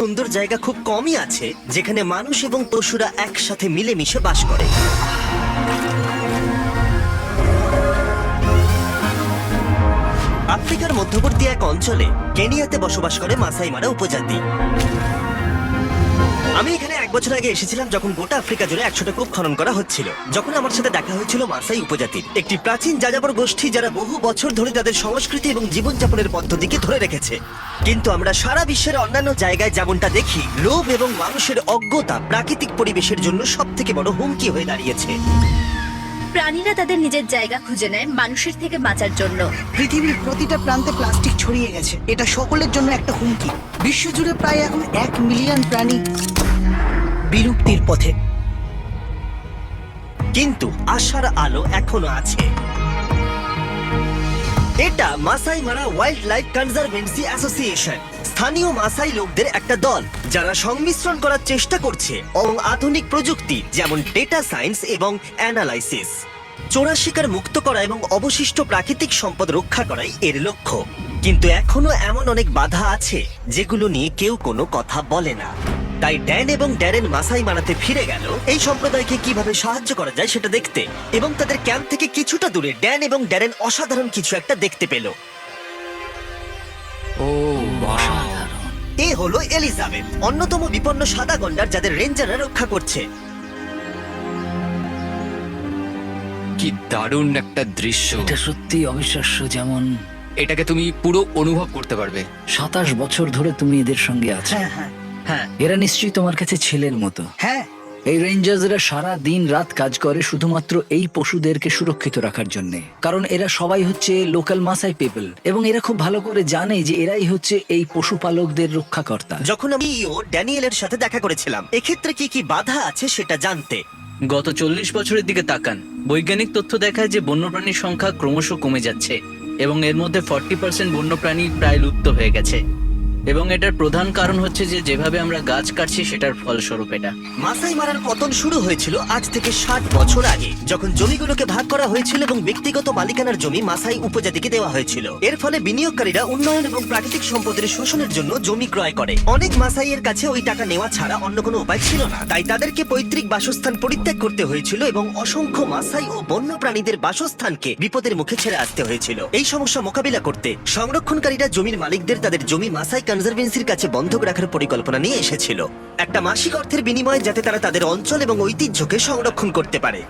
সুন্দর জায়গা খুব কমই আছে, যেখানে মানুষ এবং পশুরা একসাথে মিলেমিশে বাস করে। আফ্রিকার মধ্যবর্তী এক অঞ্চলে কেনিয়াতে বসবাস করে মাসাইমারা উপজাতি। আমি এখানে এক বছর আগে এসেছিলাম যখন গোটা আফ্রিকা জুড়ে একশোটা কূপ খনন করা হচ্ছিল। যখন আমার সাথে দেখা হয়েছিল মাসাই উপজাতির। একটি প্রাচীন যাযাবর গোষ্ঠী যারা বহু বছর ধরে তাদের সংস্কৃতি এবং জীবনযাপনের পদ্ধতিকে ধরে রেখেছে। কিন্তু আমরা সারা বিশ্বের অন্যান্য জায়গায় যেমনটা দেখি লোভ এবং মানুষের অজ্ঞতা প্রাকৃতিক পরিবেশের জন্য সব থেকে বড় হুমকি হয়ে দাঁড়িয়েছে। প্রাণীরা তাদের নিজের জায়গা খুঁজে নেয় মানুষের থেকে বাঁচার জন্য। পৃথিবীর প্রতিটা প্রান্তে প্লাস্টিক ছড়িয়ে গেছে। এটা সকলের জন্য একটা হুমকি। বিশ্বজুড়ে প্রায় এখন এক মিলিয়ন প্রাণী বিলুপ্তির পথে। কিন্তু আশার আলো এখনও আছে। এটা মাসাই মারা ওয়াইল্ড লাইফ কনজারভেন্সি অ্যাসোসিয়েশন। স্থানীয় মাসাই লোকদের একটা দল, যারা সংমিশ্রণ করার চেষ্টা করছে এবং আধুনিক প্রযুক্তি, যেমন ডেটা সায়েন্স এবং অ্যানালাইসিস। চোরা শিকার মুক্ত করা এবং অবশিষ্ট প্রাকৃতিক সম্পদ রক্ষা করাই এর লক্ষ্য। কিন্তু এখনও এমন অনেক বাধা আছে, যেগুলো নিয়ে কেউ কোনো কথা বলে না। তাই ড্যান এবং ড্যারেন মাসাই মারাতে ফিরে গেল। এই সম্প্রদায়কে কীভাবে সাহায্য করা যায় সেটা দেখতে এবং তাদের ক্যাম্প থেকে কিছুটা দূরে ড্যান এবং ড্যারেন অসাধারণ কিছু একটা দেখতে পেল। ও অসাধারণ। এ হলো এলিজাবেথ অন্যতম বিপন্ন সাদা গন্ডার যাদের রেঞ্জাররা রক্ষা করছে। কি দারুণ একটা দৃশ্য। এটা সত্যি অবিশ্বাস্য যেমন এটাকে তুমি পুরো অনুভব করতে পারবে। সাতাশ বছর ধরে তুমি এদের সঙ্গে আছো। হ্যাঁ হ্যাঁ। হ্যাঁ। এরা নিশ্চয়ই তোমার কাছে ছেলের মতো। হ্যাঁ। এই রেঞ্জার্সরা সারা দিন রাত কাজ করে শুধুমাত্র এই পশুদেরকে সুরক্ষিত রাখার জন্য। কারণ এরা সবাই হচ্ছে লোকাল মাসাই পিপল এবং এরা খুব ভালো করে জানে যে এরাই হচ্ছে এই পশুপালকদের রক্ষাকর্তা। যখন আমি ইও ড্যানিয়েলের সাথে দেখা করেছিলাম এক্ষেত্রে কি কি বাধা আছে সেটা জানতে? গত চল্লিশ বছরের দিকে তাকান। বৈজ্ঞানিক তথ্য দেখায় যে বন্যপ্রাণীর সংখ্যা ক্রমশ কমে যাচ্ছে এবং এর মধ্যে ফর্টি পার্সেন্ট বন্যপ্রাণী প্রায় লুপ্ত হয়ে গেছে। এবং এটার প্রধান কারণ হচ্ছে যে যেভাবে আমরা গাছ কাটছি, সেটার ফলস্বরূপ এটা। মাসাই মারার পতন শুরু হয়েছিল আজ থেকে ষাট বছর আগে, যখন জমিগুলোকে ভাগ করা হয়েছিল এবং ব্যক্তিগত মালিকানার জমি মাসাই উপজাতিকে দেওয়া হয়েছিল। এর ফলে বিনিয়োগকারীরা উন্নয়ন এবং প্রাকৃতিক সম্পদের শোষণের জন্য জমি ক্রয় করে। অনেক মাসাইয়ের কাছে ওই টাকা নেওয়া ছাড়া অন্য কোনো উপায় ছিল না। তাই তাদেরকে পৈতৃক বাসস্থান পরিত্যাগ করতে হয়েছিল এবং অসংখ্য মাসাই ও বন্য প্রাণীদের বাসস্থানকে বিপদের মুখে ছেড়ে আসতে হয়েছিল। এই সমস্যা মোকাবিলা করতে সংরক্ষণকারীরা জমির মালিকদের তাদের জমি মাসাই কনজারভেন্সির কাছে বন্ধক রাখার পরিকল্পনা নিয়ে এসেছিল। একটা মাসিক অর্থের বিনিময়ে যাতে তারা তাদের অঞ্চল এবং ঐতিহ্যকে সংরক্ষণ করতে পারে।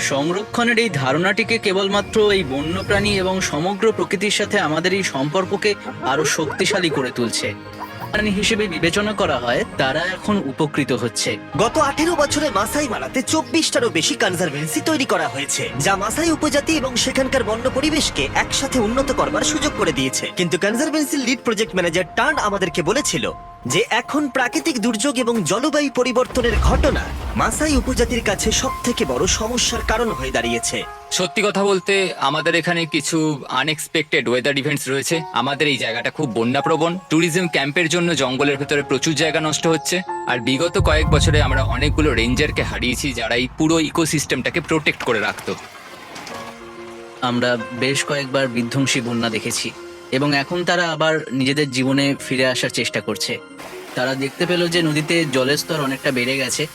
সংরক্ষণের এই ধারণাটিকে কেবলমাত্র এই বন্যপ্রাণী এবং সমগ্র প্রকৃতির সাথে আমাদের এই সম্পর্ককে আরও শক্তিশালী করে তুলছে। প্রাণী হিসেবে বিবেচনা করা হয়, তারা এখন উপকৃত হচ্ছে। গত আঠেরো বছরে মাসাই মারাতে চব্বিশটারও বেশি কনজারভেন্সি তৈরি করা হয়েছে, যা মাসাই উপজাতি এবং সেখানকার বন্য পরিবেশকে একসাথে উন্নত করবার সুযোগ করে দিয়েছে। কিন্তু কনজারভেন্সির লিড প্রজেক্ট ম্যানেজার টার্ন আমাদেরকে বলেছিল যে এখন প্রাকৃতিক দুর্যোগ এবং জলবায়ু পরিবর্তনের ঘটনা মাসাই উপজাতির কাছে সব থেকে বড় সমস্যার কারণ হয়ে দাঁড়িয়েছে। সত্যি কথা বলতে আমাদের এখানে কিছু আনএক্সপেক্টেড ওয়েদার ইভেন্টস রয়েছে। আমাদের এই জায়গাটা খুব বন্যাপ্রবণ। ট্যুরিজম ক্যাম্পের জন্য জঙ্গলের ভেতরে প্রচুর জায়গা নষ্ট হচ্ছে। আর বিগত কয়েক বছরে আমরা অনেকগুলো রেঞ্জারকে হারিয়েছি যারা এই পুরো ইকোসিস্টেমটাকে প্রোটেক্ট করে রাখতো। আমরা বেশ কয়েকবার বিধ্বংসী বন্যা দেখেছি। এবং এখন তারা আবার নিজেদের জীবনে ফিরে আসার চেষ্টা করছে। তারা দেখতে পেল যে নদীতে জলের স্তর অনেকটা বেড়ে গেছে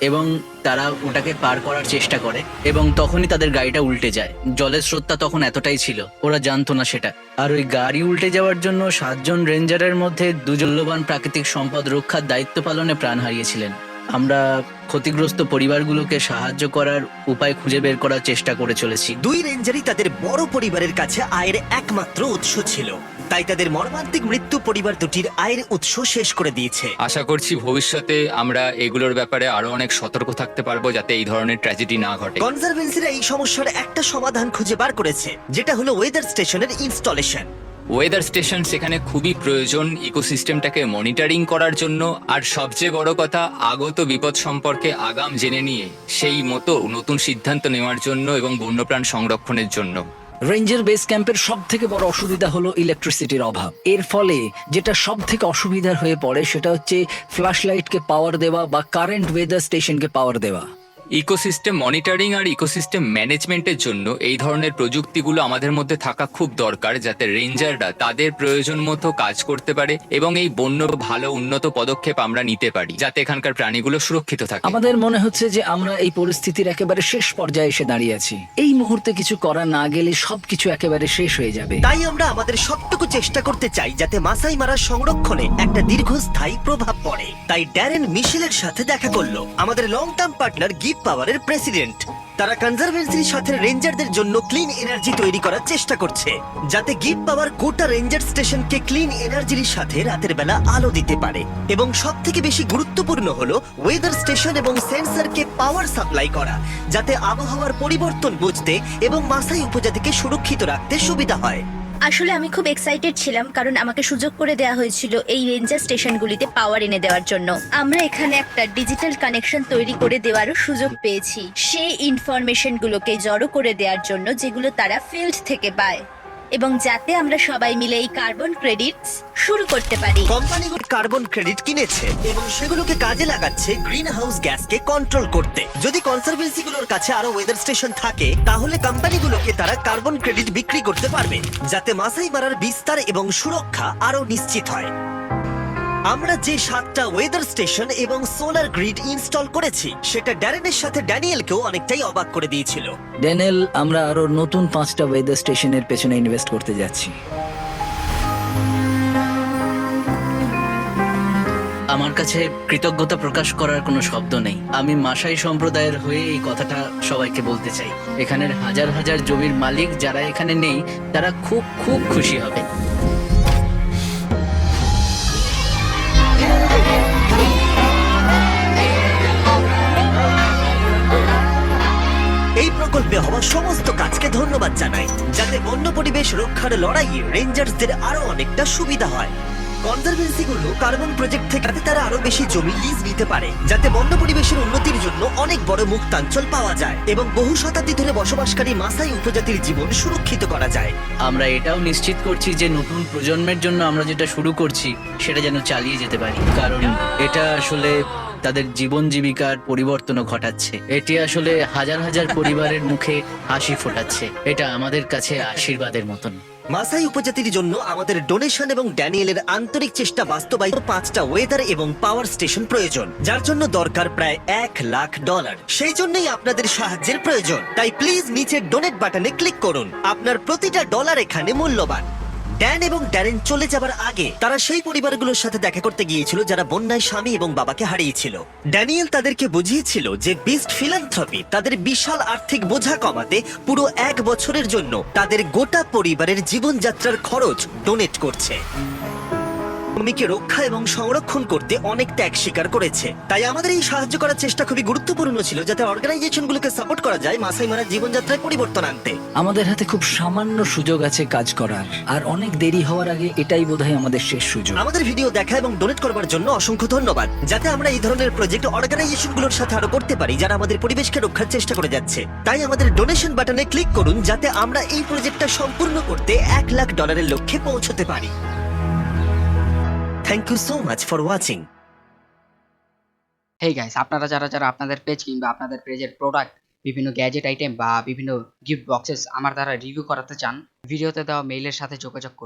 এবং তারা ওটাকে পার করার চেষ্টা করে এবং তখনই তাদের গাড়িটা উল্টে যায়। জলের স্রোতটা তখন এতটাই ছিল, ওরা জানতো না সেটা। আর ওই গাড়ি উল্টে যাওয়ার জন্য সাতজন রেঞ্জারের মধ্যে দুজল্যবান প্রাকৃতিক সম্পদ রক্ষার দায়িত্ব পালনে প্রাণ হারিয়েছিলেন। আমরা ক্ষতিগ্রস্ত পরিবারগুলোকে সাহায্য করার উপায় খুঁজে বের করার চেষ্টা করে চলেছি। দুই রেঞ্জারই তাদের বড় পরিবারের কাছে আয়ের একমাত্র উৎস ছিল। তাই তাদের মর্মান্তিক মৃত্যু পরিবার দুটির আয়ের উৎস শেষ করে দিয়েছে। আশা করছি ভবিষ্যতে আমরা এগুলোর ব্যাপারে আরও অনেক সতর্ক থাকতে পারব যাতে এই ধরনের ট্র্যাজেডি না ঘটে। কনজারভেন্সিরা এই সমস্যার একটা সমাধান খুঁজে বার করেছে যেটা হলো ওয়েদার স্টেশনের ইনস্টলেশন। ওয়েদার স্টেশন সেখানে খুবই প্রয়োজন ইকোসিস্টেমটাকে মনিটরিং করার জন্য। আর সবচেয়ে বড় কথা, আগত বিপদ সম্পর্কে আগাম জেনে নিয়ে, সেই মতো নতুন সিদ্ধান্ত নেওয়ার জন্য এবং বন্যপ্রাণ সংরক্ষণের জন্য। রেঞ্জার বেস ক্যাম্পের সব থেকে বড় অসুবিধা হলো ইলেকট্রিসিটির অভাব। এর ফলে যেটা সব থেকে অসুবিধার হয়ে পড়ে, সেটা হচ্ছে ফ্ল্যাশ লাইটকে পাওয়ার দেওয়া বা কারেন্ট ওয়েদার স্টেশনকে পাওয়ার দেওয়া। ইকোসিস্টেম মনিটরিং আর ইকোসিস্টেম ম্যানেজমেন্টের জন্য এই ধরনের প্রযুক্তিগুলো আমাদের মধ্যে থাকা খুব দরকার যাতে রেঞ্জাররা তাদের প্রয়োজন মতো কাজ করতে পারে এবং এই বন্য ভালো উন্নত পদক্ষেপ আমরা নিতে পারি যাতে এখানকার প্রাণীগুলো সুরক্ষিত থাকে। আমাদের মনে হচ্ছে যে আমরা এই পরিস্থিতির একেবারে শেষ পর্যায়ে এসে দাঁড়িয়ে আছি। এই মুহূর্তে কিছু করা না গেলে সবকিছু একেবারে শেষ হয়ে যাবে। তাই আমরা আমাদের সবটুকু চেষ্টা করতে চাই যাতে মাসাই মারার সংরক্ষণে একটা দীর্ঘস্থায়ী প্রভাব পড়ে। তাই ড্যারেন মিশেলের সাথে দেখা করল। আমাদের লং টার্ম পার্টনার গিফট পাওয়ারের প্রেসিডেন্ট। তারা কনজারভেন্সির সাথে রেঞ্জারদের জন্য ক্লিন এনার্জি তৈরি করার চেষ্টা করছে, যাতে গিফট পাওয়ার গোটা রেঞ্জার স্টেশনকে ক্লিন এনার্জির সাথে রাতের বেলা আলো দিতে পারে। এবং সব থেকে বেশি গুরুত্বপূর্ণ হলো ওয়েদার স্টেশন এবং সেন্সরকে পাওয়ার সাপ্লাই করা, যাতে আবহাওয়ার পরিবর্তন বুঝতে এবং মাসাই উপজাতিকে সুরক্ষিত রাখতে সুবিধা হয়। আসলে আমি খুব এক্সাইটেড ছিলাম কারণ আমাকে সুযোগ করে দেওয়া হয়েছিল এই রেঞ্জার স্টেশনগুলিতে পাওয়ার এনে দেওয়ার জন্য। আমরা এখানে একটা ডিজিটাল কানেকশন তৈরি করে দেওয়ারও সুযোগ পেয়েছি। সেই ইনফরমেশনগুলোকে জড়ো করে দেওয়ার জন্য যেগুলো তারা ফিল্ড থেকে পায়। এবং যাতে আমরা সবাই মিলে এই কার্বন ক্রেডিট শুরু করতে পারি। কোম্পানিগুলো কার্বন ক্রেডিট কিনেছে এবং সেগুলোকে কাজে লাগাচ্ছে গ্রিন হাউস গ্যাসকে কন্ট্রোল করতে। যদি কনসারভেন্সিগুলোর কাছে আরও ওয়েদার স্টেশন থাকে, তাহলে কোম্পানিগুলোকে তারা কার্বন ক্রেডিট বিক্রি করতে পারবে, যাতে মাসাই মারার বিস্তার এবং সুরক্ষা আরও নিশ্চিত হয়। আমরা যে সাতটা ওয়েদার স্টেশন এবং সোলার গ্রিড ইনস্টল করেছি, সেটা ড্যারেনের সাথে ড্যানিয়েলকেও অনেকটাই অবাক করে দিয়েছিল। ড্যানিয়েল, আমরা আরও নতুন পাঁচটা ওয়েদার স্টেশনের পেছনে ইনভেস্ট করতে যাচ্ছি। আমার কাছে কৃতজ্ঞতা প্রকাশ করার কোনো শব্দ নেই। আমি মাসাই সম্প্রদায়ের হয়ে এই কথাটা সবাইকে বলতে চাই। এখানের হাজার হাজার জমির মালিক যারা এখানে নেই, তারা খুব খুব খুশি হবে। সমস্ত কাজকে ধন্যবাদ জানাই যাতে বন্য পরিবেশ রক্ষার লড়াইয়ে রেঞ্জার্সদের আরও অনেকটা সুবিধা হয়। কনজারভেন্সিগুলো কার্বন প্রজেক্ট থেকে যাতে তারা আরও বেশি জমি লিজ নিতে পারে যাতে বন্য পরিবেশের উন্নতির জন্য অনেক বড় মুক্তাঞ্চল পাওয়া যায় এবং বহু শতাব্দী ধরে বসবাসকারী মাসাই উপজাতির জীবন সুরক্ষিত করা যায়। আমরা এটাও নিশ্চিত করছি যে নতুন প্রজন্মের জন্য আমরা যেটা শুরু করছি সেটা যেন চালিয়ে যেতে পারি। কারণ এটা আসলে তাদের জীবন জীবিকার পরিবর্তনও ঘটাচ্ছে। এটি আসলে হাজার হাজার পরিবারের মুখে হাসি ফোটাচ্ছে। এটা আমাদের কাছে আশীর্বাদের মতন। মাসাই উপজাতির জন্য আমাদের ডোনেশন এবং ড্যানিয়েলের আন্তরিক চেষ্টা বাস্তবায়িত পাঁচটা ওয়েদার এবং পাওয়ার স্টেশন প্রয়োজন, যার জন্য দরকার প্রায় এক লাখ ডলার সেই জন্যই আপনাদের সাহায্যের প্রয়োজন। তাই প্লিজ নিচের ডোনেট বাটনে ক্লিক করুন। আপনার প্রতিটা ডলার এখানে মূল্যবান। ড্যান এবং ড্যারেন চলে যাবার আগে তারা সেই পরিবারগুলোর সাথে দেখা করতে গিয়েছিল যারা বন্যায় স্বামী এবং বাবাকে হারিয়েছিল। ড্যানিয়েল তাদেরকে বুঝিয়েছিল যে বিস্ট ফিলান্থ্রপি তাদের বিশাল আর্থিক বোঝা কমাতে পুরো এক বছরের জন্য তাদের গোটা পরিবারের জীবনযাত্রার খরচ ডোনেট করছে। ভূমিকে রক্ষা এবং সংরক্ষণ করতে অনেক ত্যাগ স্বীকার করেছে। তাই আমাদের এই সাহায্য করার চেষ্টা খুবই গুরুত্বপূর্ণ ছিল যাতে অর্গানাইজেশনগুলোকে সাপোর্ট করা যায় মাসাই মারার জীবনযাত্রায় পরিবর্তন আনতে। আমাদের হাতে খুব সামান্য সুযোগ আছে কাজ করার আর অনেক দেরি হওয়ার আগে এটাই বোধহয় আমাদের শেষ সুযোগ। আমাদের ভিডিও দেখা এবং ডোনেট করবার জন্য অসংখ্য ধন্যবাদ যাতে আমরা এই ধরনের প্রজেক্ট অর্গানাইজেশনগুলোর সাথে আরও করতে পারি যারা আমাদের পরিবেশকে রক্ষার চেষ্টা করে যাচ্ছে। তাই আমাদের ডোনেশন বাটনে ক্লিক করুন যাতে আমরা এই প্রজেক্টটা সম্পূর্ণ করতে এক লাখ ডলারের লক্ষ্যে পৌঁছতে পারি। Thank you so much for watching hey guys আপনারা যারা যারা আপনাদের পেজ কিংবা আপনাদের পেজের প্রোডাক্ট বিভিন্ন গ্যাজেট আইটেম বা বিভিন্ন গিফট বক্সেস আমার দ্বারা রিভিউ করাতে চান, ভিডিওতে দেওয়া মেইলের সাথে যোগাযোগ করুন।